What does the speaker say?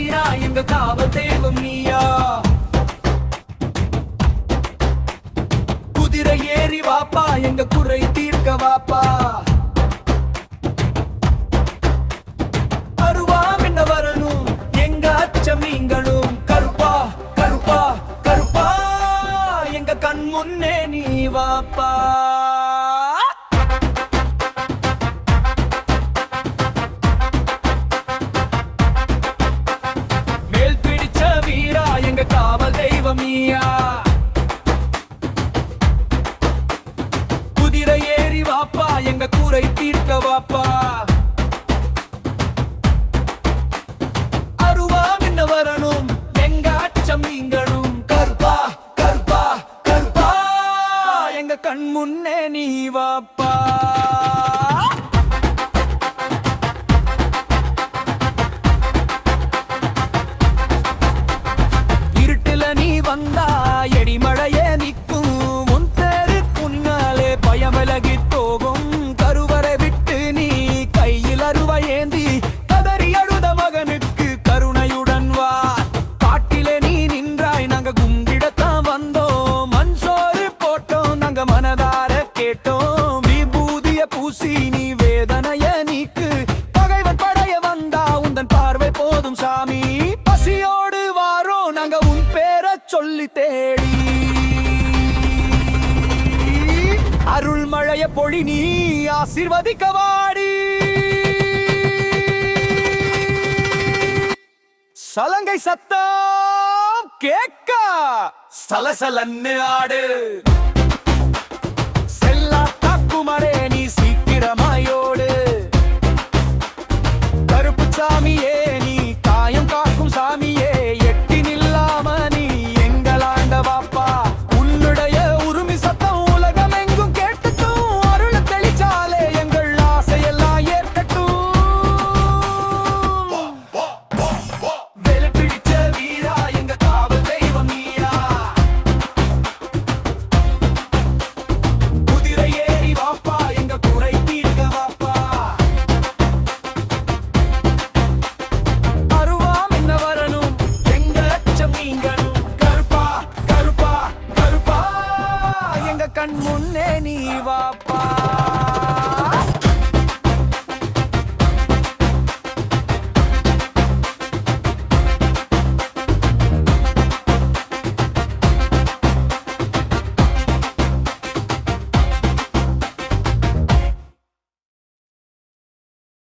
காவல் தெய்வம் நீயா? குதிரை ஏறி வாப்பா எங்க குறை தீர்க்க வாப்பா. அருவா என்ன வரணும்? எங்க அச்சம் நீங்களும் கருப்பா கருப்பா கருப்பா. எங்க கண் முன்னே நீ வாப்பா. எங்க காவல் தெய்வமியா குதிரை ஏறி வாப்பா எங்க கூரை தீர்க்க வாப்பா. அருவா மின்ன வரணும் எங்க அச்சம் நீங்களும் கருப்பா கருப்பா கருப்பா எங்க கண் முன்னே நீ வாப்பா. ஊசி நீ வேதனைய நீக்கு. பகைவன் படைய வந்தா உந்தன் பார்வை போதும் சாமி. பசியோடு வாரோ நாங்க உன் பேரை சொல்லி தேடி. அருள் மழைய பொழி நீ ஆசிர்வதிக்க வாடி. சலங்கை சத்தம் கேட்க. சலசலன்னு ஆடு. கண் முன்னே நீ வாப்பா.